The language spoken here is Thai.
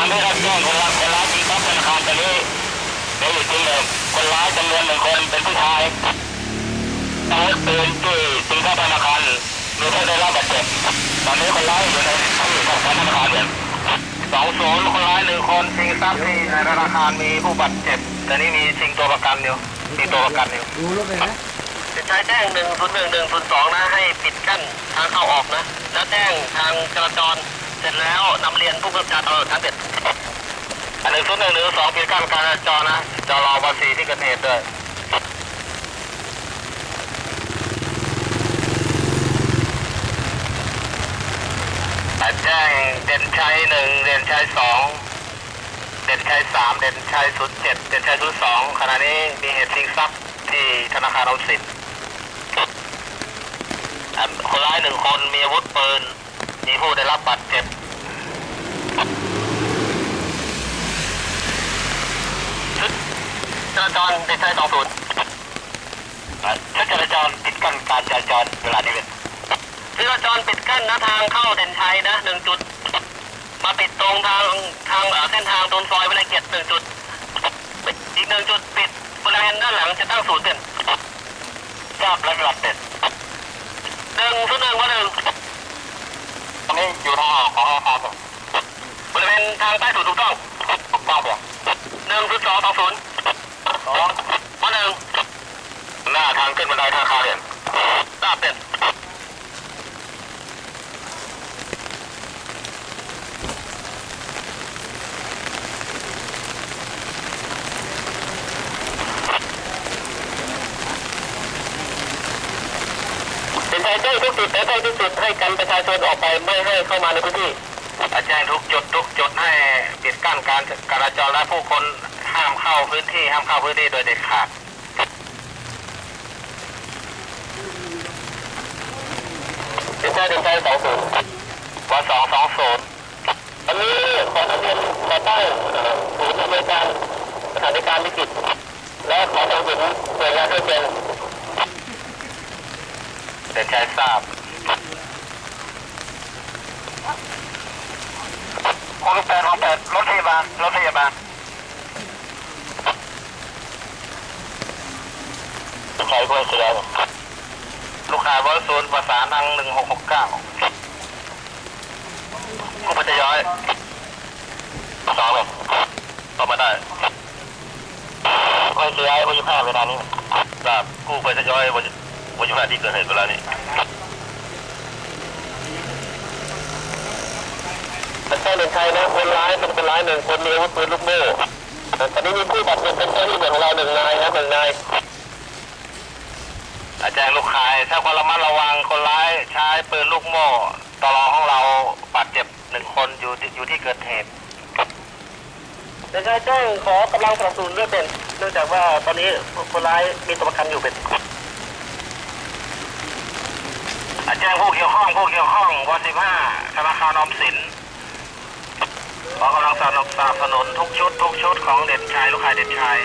ามที่รับแจ้งคนร้ายคนร้ายจริงครับธนาคารตอนนี้เดี๋ยวอยู่จริงเลยคนร้ายจำนวนหนึ่งคนเป็นผู้ชายอาวุธปืนที่จริงครับธนาคารมีผู้ได้รับบาดเจ็บตอนนี้คนร้ายอยู่ในที่ของธนาคารเนี่ยสองศูนย์คนร้ายหนึ่งคนชิงทรัพย์ที่ในธนาคารมีผู้บาดเจ็บแต่นี่มีชิงตัวประกันอยู่มีตัวประกันอยู่ดูรถเลยนะจะใช้แจ้งหนึ่งศูนย์หนึ่งหนึ่งศูนย์สองนะให้ปิดกั้นทางเข้าออกนะ แล้วแจ้งทางจราจร เสร็จแล้วนำเรียนผู้กำกับการตำรวจทางเด็ดอันหนึ่งศูนย์หนึ่งหนึ่งสองปิดกั้นการจรจรนะจรอภาษีที่เกิดเหตุด้วยแจ้งเด่นชัยหนึ่งเด่นชัยสองเด่นชัยสามเด่นชัยศูนย์เจ็ดเด่นชัยศูนย์สองขณะนี้มีเหตุชิงทรัพย์ที่ธนาคารออมสินอะคนร้ายหนึ่งคนมีอาวุธปืน มีผู้ได้รับบาดเจ็บชุดจราจรเด็กชายสองศูนย์ชุดจราจรปิดกั้นการจราจรเวลานี้เป็นจราจรปิดกั้นนะทางเข้าเด่นชัยนะหนึ่งจุด มาปิดตรงทางทางเส้นทางตรงซอยวิลเกียรติหนึ่งจุด อีกหนึ่งจุดปิดบริเวณด้านหลังจะตั้งศูนย์เด่นทราบและรับเด่นหนึ่งศูนย์หนึ่งว่าหนึ่ง นี้อยู่ทางออกของอาคารผมบริเวณทางใต้สุดถูกต้องถูกต้องเปล่าหนึ่งศูนย์สองสองศูนย์สองว่าหนึ่งหน้าทางขึ้นบันไดทางคาเรียนทราบเป็นเป็นใจ แจ้งทุกจุดและแจ้งทุกจุดให้กันประชาชนออกไปไม่ให้เข้ามาในพื้นที่แจ้งทุกจุดทุกจุดให้ปิดกั้นการจราจรและผู้คนห้ามเข้าพื้นที่ห้ามเข้าพื้นที่โดยเด็ดขาดเด็กชายเด็กชายสองศูนย์วันสองสองศูนย์อันนี้ขอทะเบียนขอตั้งศูนย์อำนวยการสถานการณ์วิกฤตและขอทางถึงหน่วยงานที่เป็น เด็กชายทราบของแปดของแปดรถพยาบาล รถพยาบาลใช้เพื่อแสดงลูกค้าบริสุทธิ์ประสานทางหนึ่งหกหกเก้ากู้ปัจจย้อยสองเลยต่อมาได้วันสุดท้ายวันที่ห้าเวลานี้ทราบกู้ปัจจย้อยวัน วันที่ห้าที่เกิดเหตุเวลานี้เป็นเจ้าหนึ่งใครนะคนร้ายเป็นคนร้ายหนึ่งคนมีอาวุธปืนลูกโม่ตอนนี้มีผู้บาดเจ็บเป็นเจ้าหน้าที่ของเราหนึ่งนายนะหนึ่งนายแจ้งลูกค้าถ้าคนระมัดระวังคนร้ายใช้ปืนลูกโม่ตลอของเราบาดเจ็บหนึ่งคนอยู่ที่อยู่ที่เกิดเหตุเด็กชายแจ้งขอกำลังสนับสนุนด้วยเป็น เนื่องจากว่าตอนนี้คนร้ายมีตัวประกันอยู่เป็น แจ้งผู้เกี่ยวข้องผู้เกี่ยวข้องวันสิบห้าธนาคารออมสินขอกำลังสนับสนุนทุกชุด ทุกชุดของเด็กชาย ลูกชายเด็กชาย